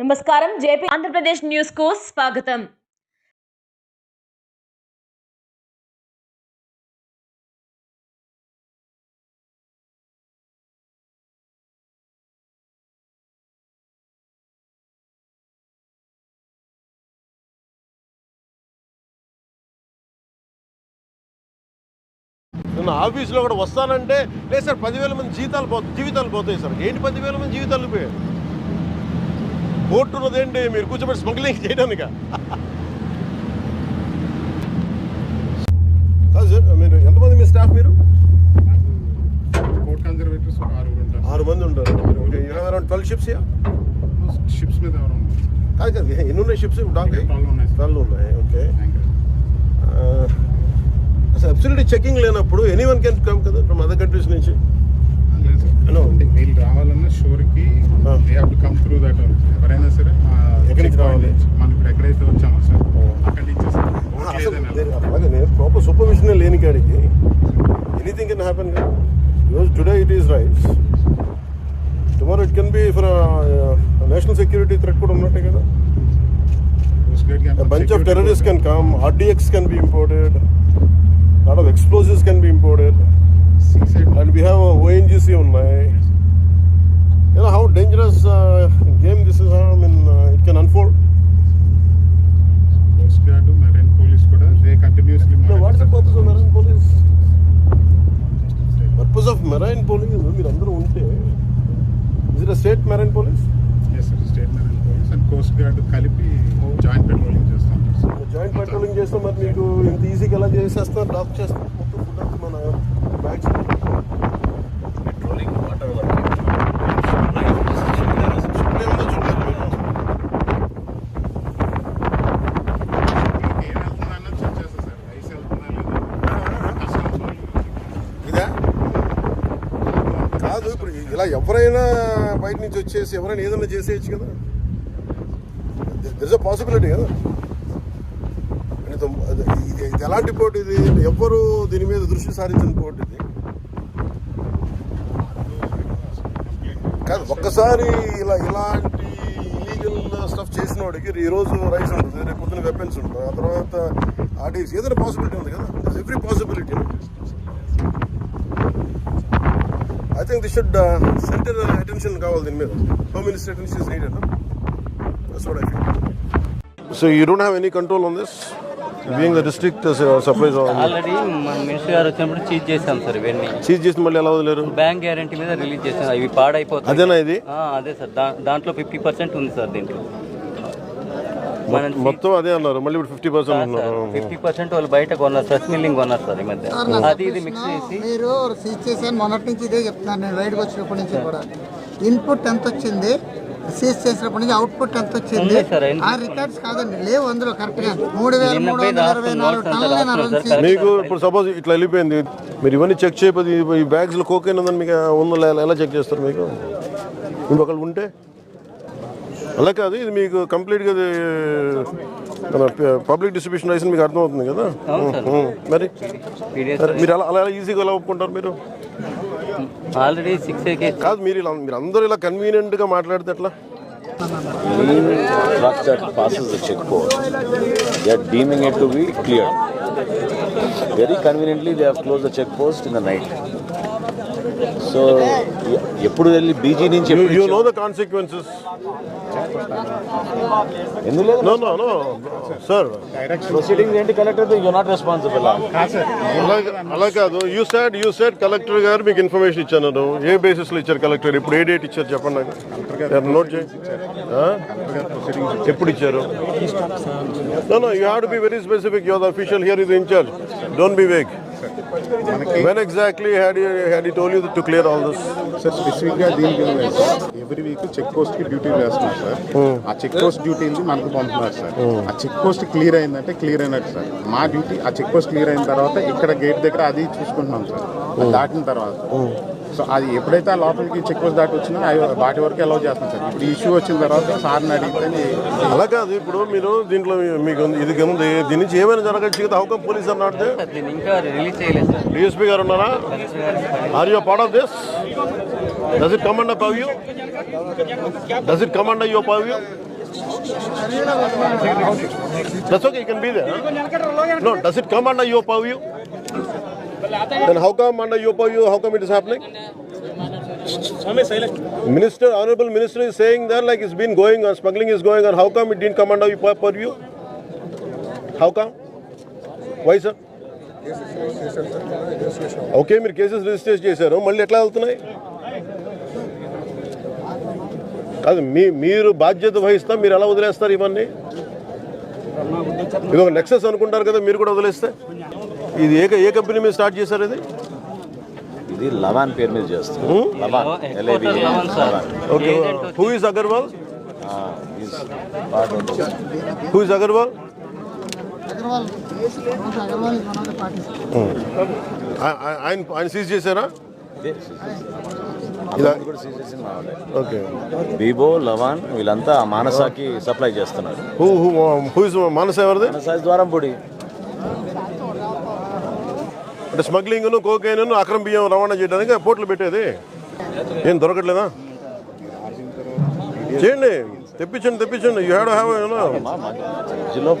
నమస్కారం. జేపీ ఆంధ్రప్రదేశ్ న్యూస్కు స్వాగతం. నిన్న ఆఫీస్లో కూడా వస్తానంటే లేదు సార్ పదివేల మంది జీతాలు పో జీవితాలు పోతాయి సార్. ఏంటి పదివేల మంది జీవితాలు పోయాయి? కోర్టు ఉన్నదేంటి మీరు కూర్చోబెట్టి స్మగ్లింగ్ చేయడానిక? మీరు ఎంతమంది మీ స్టాఫ్ మీరు? ఆరు మంది ఉంటారు. అరౌండ్ ట్వెల్వ్ షిప్స్ షిప్స్ మీద కాదు కాదు ఎన్ని ఉన్నాయి షిప్స్ ట్వెల్వ్ ఉన్నాయి ఓకే. అసలు అబ్సల్యూట్లీ చెకింగ్ లేనప్పుడు ఎనీ వన్ కెన్ కమ్ కదా ఫ్రమ్ అదర్ కంట్రీస్ నుంచి? వీళ్ళు రావాలన్నా షోర్కి Anything can happen. Because today it is rice. tomorrow it can be for a, a national security threat. Could not take a bunch of terrorists can come, RDX can be imported, a lot of explosives can be imported, and we have a ONGC online. You know how dangerous uh, game this is, I mean, uh, it can unfold. Purpose of marine police మీరు అందరూ ఉంటే is it state marine police yes sir state marine police and coast guard కలిపి joint patrolling చేస్తాం. Joint patrolling చేస్తే మరి మీకు ఇంత ఈజీగా ఎలా చేసేస్తారు? డాక్ చేస్తారు. మొత్తం ఫుడ్ మన బ్యాగ్స్ పెట్రోలింగ్ వాటర్ వర్క్ ఏం వెళ్తుందా అన్నది చెక్ చేస్తా సార్ రైస్ వెళ్తుందా లేదా కస్టమ్స్ వాళ్ళు ఇదా కాదు ఇప్పుడు ఇలా ఎవరైనా బయట నుంచి వచ్చేసి ఎవరైనా ఏదైనా చేసేయచ్చు కదా. దిస్ అ పాసిబిలిటీ కదా. ఇది ఇది- ఎలాంటి పోటీ ఇది? ఎవ్వరు దీని మీద దృష్టి సారించిన పోటీ ఇది. కాదు ఒక్కసారి ఇలా ఇలాంటి ఇలీగల్ స్టఫ్ చేసిన వాడికి ఈరోజు రైస్ ఉంటుంది రేపు పొద్దున వెపన్స్ ఉంటుంది ఆ తర్వాత ఆర్టీసీ ఏదైనా పాసిబిలిటీ ఉంది కదా. Every possibility I think the should centre attention కావాలి దీని మీద. Home minister attention is needed that's what I feel so you don't have any control on this being the district supplies already మన minister గారు వచ్చినప్పుడు cheese చేశాం sir ఇవన్నీ. Seize చేసి మళ్ళీ ఎలా వదిలేరు? బ్యాంక్ గ్యారంటీ మీద రిలీజ్ చేసాం ఇవి పాడైపోతాయి. అదేనా ఇది? ఆ, అదే సార్. దా- దాంట్లో ఫిఫ్టీ పర్సెంట్ ఉంది సార్ దీంట్లో. మనం మొత్తం అదే అన్నారు. మళ్ళీ ఇప్పుడు ఫిఫ్టీ పర్సెంట్ ఫిఫ్టీ పర్సెంట్ వాళ్ళు బయట కొన్నారు ఫ్రెష్ మిల్లింగ్ కొన్నారు సార్ ఈ మధ్య. అది ఇది మిక్స్ చేసి. మీరు సీజ్ చేశాను మొన్నటి నుంచి ఇదే చెప్తున్నాను నేను బయటకు వచ్చినప్పటి నుంచి కూడా. ఇన్పుట్ ఎంత వచ్చింది? సీజ్ చేసినప్పటి నుంచి అవుట్పుట్ ఎంత వచ్చింది? ఆ రికార్డ్స్ కాదండి లేవు అందులో కరెక్ట్గా. మూడు వేల మూడు వందల ఇరవై నాలుగు టన్నులు మీకు ఇప్పుడు సపోజ్ ఇట్లా వెళ్ళిపోయింది. మీరు ఇవన్నీ చెక్ చేయకపోతే ఈ- ఈ బ్యాగ్స్లో కోకైన్ ఉందని మీకు ఉందో లే- ఎలా చెక్ చేస్తారు మీకు? ఇంకొకళ్ళు ఉంటే? అలా కాదు ఇది మీకు కంప్లీట్గా పబ్లిక్ డిస్ట్రిబ్యూషన్ రైస్ మీకు అర్థమవుతుంది కదా అవును సార్. ఉం, మరి మరి అలా అలా ఈజీగా ఎలా ఒప్పుకుంటారు మీరు ఆల్రెడీ సిక్స్ ఏకే కాదు మీరు ఇలా మీరు అందరూ ఇలా కన్వీనియంట్గా మాట్లాడితే ఎట్లా truck that passes the checkpost, they are deeming it to be cleared. Very conveniently, they have closed the checkpost in the night. So ఎప్పుడు వెళ్ళి బీజీ నుంచి యూ నో? ద కాన్సిక్వెన్సెస్ ఎందుకు no no no sir proceeding ఏంటి collector you not responsible అలా కాదు. You said you said collector గారు మీకు ఇన్ఫర్మేషన్ ఇచ్చాను. ఏ బేసిస్లో ఇచ్చారు కలెక్టర్ ఇప్పుడు ఏ డేట్ ఇచ్చారు చెప్పండి నాకు. నోట్ చేయి. ఆ? ఎప్పుడు ఇచ్చారు? No no you have to be very specific your official here is incharge don't be vague when exactly had had told you to clear all this sir స్పెసిఫిక్గా దీనికి ఎవ్రీ వీక్ చెక్ పోస్ట్కి duty వేస్తున్నారు sir ఆ check post duty మనకు పంపుతున్నారు sir ఆ check post clear అయిందంటే clear అయినట్టు సార్ మా డ్యూటీ ఆ చెక్ పోస్ట్ క్లియర్ అయిన తర్వాత ఇక్కడ గేట్ దగ్గర అది చూసుకుంటున్నాం సార్ అది దాటిన తర్వాత సో అది ఎప్పుడైతే ఆ లోపలికి చెక్ పోస్ట్ దాటి వచ్చినా అవి వాటి వరకు అలౌ చేస్తాం సార్. ఇప్పుడు ఇష్యూ వచ్చిన తర్వాత సార్ని అడిగితే అలా కాదు ఇప్పుడు మీరు దీంట్లో మీకు ఉంది- ఇది ఉంది దీని నుంచి ఏమైనా జరగచ్చు కదా హౌకం పోలీస్ సార్ డిఎస్పీ గారు ఉన్నారా? Are you part of this does it come under up you does it come under your purview That's okay, you can be there. huh? No, does it come under your purview? Then how come under your purview, how come it is happening? Minister, honorable minister is saying that like it's been going on, smuggling is going on, how come it didn't come under your pur- purview? How come? Why sir? Okay మీరు cases register చేశారు మళ్ళీ ఎట్లా వెళ్తున్నాయి కాదు మీ మీరు బాధ్యత వహిస్తా మీరు ఎలా వదిలేస్తారు ఇవన్నీ ఇది ఒక నెక్సెస్ అనుకుంటారు కదా మీరు కూడా వదిలేస్తే ఇది ఏ ఏ కంపెనీ మీద స్టార్ట్ చేశారు ఇది? ఇది లవాన్ పేరు మీద చేస్తారు. Lavan L A V Lavan. Sir. Lavan okay who is Agarwal who is Agarwal ఆయన ఆయన సీజ్ చేశారా. ఓకే బీబో లవాన్ వీళ్ళంతా మానసాకి సప్లై చేస్తున్నారు. Who who who is Manasa ఎవరిది? మానసా ద్వారం పొడి అంటే స్మగ్లింగ్ కోకైన్ అక్రమ బియ్యం రవాణా చేయడానికి పోర్ట్లు పెట్టేది. ఏం దొరకట్లేదా? చేయండి. తెప్పించండి తెప్పించండి. You have have you know